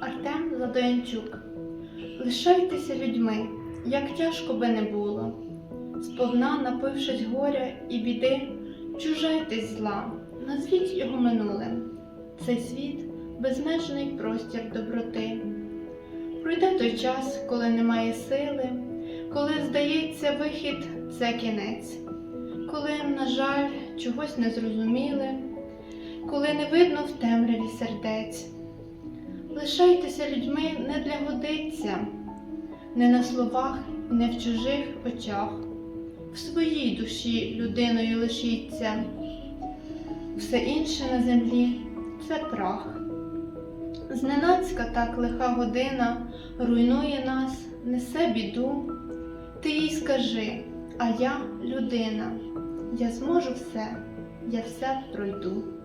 Артем Ладоянчук. Лишайтеся людьми, як тяжко би не було. Сповна, напившись горя і біди, чужайтесь зла, назвіть його минулим. Цей світ безмежний простір доброти. Пройде той час, коли немає сили, коли здається вихід це кінець, коли, на жаль, чогось не зрозуміли, коли не видно в темряві сердець. Лишайтеся людьми не для годиться, не на словах, не в чужих очах. В своїй душі людиною лишіться. Все інше на землі це прах. Зненацька так лиха година руйнує нас, несе біду. Ти їй скажи, а я людина, я зможу все, я все пройду.